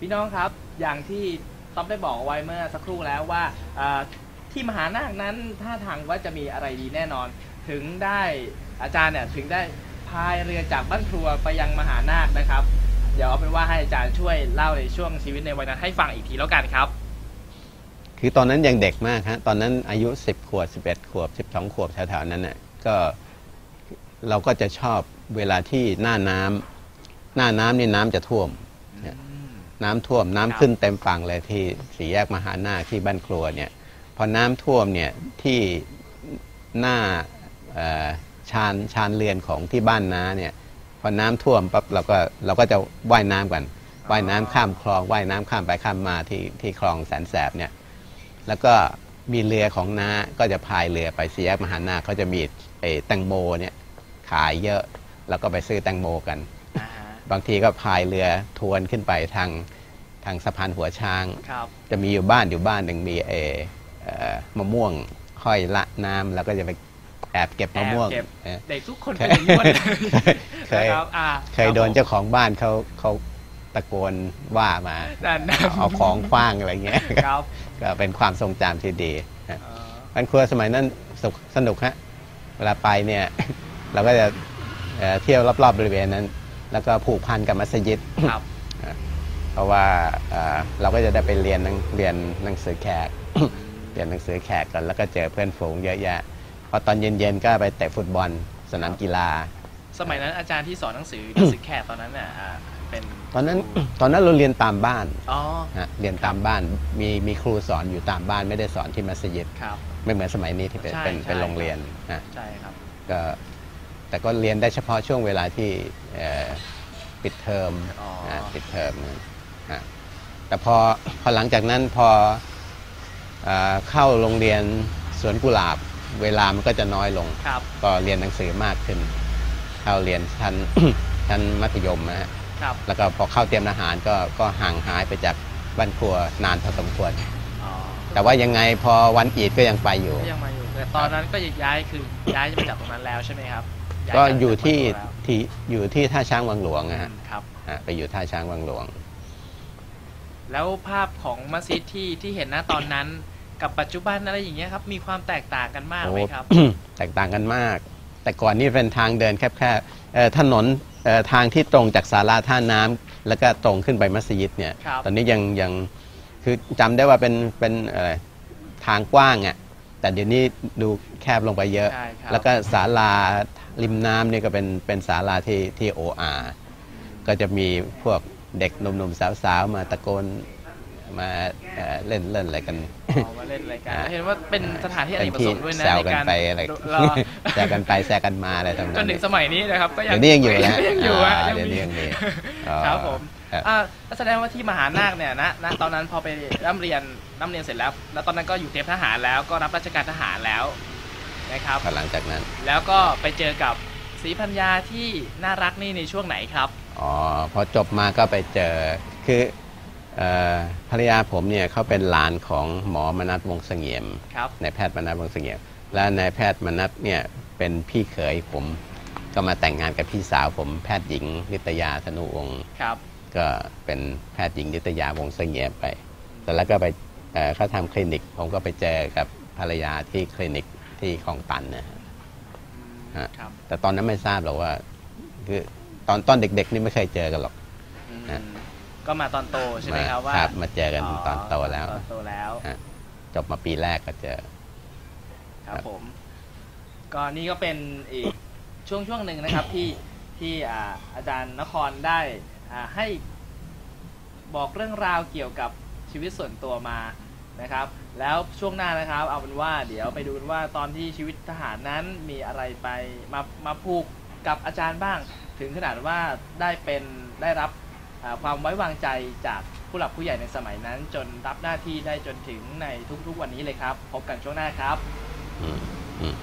พี่น้องครับอย่างที่ต๊อบได้บอกไว้เมื่อสักครู่แล้วว่าที่มหานาคนั้นท่าทางว่าจะมีอะไรดีแน่นอน ถึงได้อาจารย์เนี่ยถึงได้พายเรือจากบ้านครัวไปยังมหานาคนะครับ เดี๋ยวเอาเป็นว่าให้อาจารย์ช่วยเล่าในช่วงชีวิตในวัยนั้นให้ฟังอีกทีแล้วกันครับ คือตอนนั้นยังเด็กมากฮะตอนนั้นอายุ 10 ขวบ 11 ขวบ 12 ขวบแถวๆนั้นน่ะก็เราก็จะชอบเวลาที่หน้าน้ำหน้าน้ำนี่น้ำจะท่วม นี่ยน้ำท่วมน้ำครับขึ้นเต็มฝั่งเลยที่สี่แยกมหานาคที่บ้านครัวเนี่ยพอน้ำท่วมเนี่ยที่หน้าชานชานเรือนของที่บ้านน้าเนี่ยพอน้ำท่วมปั๊บเราก็เราก็จะว่ายน้ำกันว่ายน้ำข้ามคลองว่ายน้ำข้ามไปข้ามมาที่ที่คลองแสนแสบเนี่ยแล้วก็มีเรือของน้าก็จะพายเรือไปสี่แยกมหานาคเขาจะมีไอ้แตงโมเนี่ยขายเยอะ แล้วก็ไปซื้อแตงโมกัน บางทีก็พายเรือทวนขึ้นไปทางทางสะพานหัวช้างครับจะมีอยู่บ้านอยู่บ้านหนึ่งมีเออเอ่อมะม่วงห้อยละน้ำแล้วก็จะไปแอบเก็บมะม่วงแอบเก็บเออเด็กทุกคนเคเป็ยนอย่างนี้หมดเลยเคยนะครับอ่าเคยโดนเจ้าของบ้านเขาเขาตะโกนว่ามาด้านหน้าเอาของคว้างอะไรเงี้ยครับก็เป็นความทรงจำที่ดีฮะเอ่อบ้านครัวสมัยนั้นสนุกสนุกฮะเวลาไปเนี่ย เราก็จะเอ่อเที่ยวรอบๆบริเวณนั้น แล้วก็ผูกพันกับมัสยิดครับเพราะว่าเอ่อเราก็จะได้ไปเรียนหนังเรียนหนังสือแขกเรียนหนังสือแขกกันแล้วก็เจอเพื่อนฝูงเยอะแยะพอตอนเย็นๆก็ไปเตะฟุตบอลสนามกีฬา สมัยนั้นอาจารย์ที่สอนหนังสือหนังสือแขกตอนนั้นน่ะอ่าเป็นตอนนั้นตอนนั้นเราเรียนตามบ้านอ๋อฮะเรียนตามบ้านมีมีครูสอนอยู่ตามบ้านไม่ได้สอนที่มัสยิดครับไม่เหมือนสมัยนี้ที่เป็นใช่เป็นใช่เป็นโรงเรียนฮะใช่ครับก็ แต่ก็เรียนได้เฉพาะช่วงเวลาที่เอ่อปิดเทอมอ๋อฮะปิดเทอมนะฮะแต่พอพอหลังจากนั้นพอเอ่อเข้าโรงเรียนสวนกุหลาบ เวลามันก็จะน้อยลงครับก็เรียนหนังสือมากขึ้น เข้าเรียนชั้นชั้นมัธยมนะฮะครับแล้วก็พอเข้าเตรียมทหารก็ก็ห่างหายไปจากบ้านครัวนานพอสมควรอ๋อแต่ว่ายังไงพอวันอีดก็ยังไปอยู่ก็ยังมาอยู่แต่ตอนนั้นก็ย้ายคือย้ายมาจากตรงนั้นแล้วใช่ไหมครับา ก็จากอยู่ที่จังหวัดแล้วที่อยู่ที่ท่าช้างวังหลวงอืนะฮะมครับฮะไปอยู่ท่าช้างวังหลวง แล้วภาพของมัสยิดที่ที่เห็นนะตอนนั้น กับปัจจุบันอะไรอย่างเงี้ยครับ มีความแตกต่างกันมากไหมครับโอ้แตกต่างกันมาก แต่ก่อนนี่เป็นทางเดินแคบๆเอ่อถนนเอ่อทางที่ตรงจากศาลาท่าน้ำแล้วก็ตรงขึ้นไปมัสยิดเนี่ยครับตอนนี้ยังยังคือจำได้ว่าเป็นเป็นอะไรทางกว้างอะ แต่เดี๋ยวนี้ดูแคบลงไปเยอะ ใช่ครับ แล้วก็ศาลาริมน้ำนี่ก็เป็นเป็นศาลาที่ที่โออาก็จะมีพวกเด็กหนุ่มๆสาวๆมาตะโกนมาเอ่อเล่นเล่นอะไรกัน อ๋อมาเล่นรายการอ่า เห็นว่าเป็นสถานที่อเป็เนนกประที่สงค์ด้วยนะแซวในกันการไปอะไรรอแซวกันไปแซวกันมาอะไรทำนองจนถึนี้ งสมัยนี้นะครับก็ยังเดี๋ยวนี้ยังอยู่นะก็ยังอยู่ฮะอ่ายังเดี๋ยวมีนี้ยังมีอ๋อ ครับผมครับ อ่าแล้วแสดงว่าที่มหานาคเนี่ยนะณตอนนั้นพอไปร่ำเรียนร่ำเรียนเสร็จแล้ว แล้วตอนนั้นก็อยู่เตรียมทหารแล้วก็รับราชการทหารแล้วนะครับพอหลังจากนั้น แล้วก็ไปเจอกับศรีพัญญาที่น่ารักนี่ในช่วงไหนครับอ๋อพอจบมาก็ไปเจอคือเอ่อภรรยาผมเนี่ยเขาเป็นหลานของหมอมนัสวงศ์เสงี่ยมครับนายแพทย์มนัสวงศ์เสงี่ยม และนายแพทย์มนัสเนี่ยเป็นพี่เขยผม ก็มาแต่งงานกับพี่สาวผมแพทย์หญิงนิตยาธนุวงศ์ครับ ก็เป็นแพทย์หญิงนิตยาวงศ์เสงี่ยมไปแต่แล้วก็ไปเอ่อเขาทำคลินิก ผมก็ไปเจอกับภรรยาที่คลินิกที่คลองตันนะฮะฮะครับแต่ตอนนั้นไม่ทราบหรอกว่า คือตอนตอนเด็ก ๆ นี่ไม่เคยเจอกันหรอกอืมฮะก็มาตอนโตใช่ไหมครับว่าครับมาเจอกันตอนโตแล้วตอนโตแล้วจบมาปีแรกก็เจอครับครับผมก็นี่ก็เป็นอีกช่วงช่วงหนึ่งนะครับที่ที่อ่าอาจารย์นครได้อ่า ให้บอกเรื่องราวเกี่ยวกับชีวิตส่วนตัวมานะครับ แล้วช่วงหน้านะครับ เอาเป็นว่าเดี๋ยวไปดูกันว่าตอนที่ชีวิตทหารนั้นมีอะไรไปมามาผูกกับอาจารย์บ้าง ถึงขนาดว่าได้เป็นได้รับความไว้วางใจจากผู้หลักผู้ใหญ่ในสมัยนั้น จนรับหน้าที่ได้จนถึงในทุกๆวันนี้เลยครับ พบกันช่วงหน้าครับอืม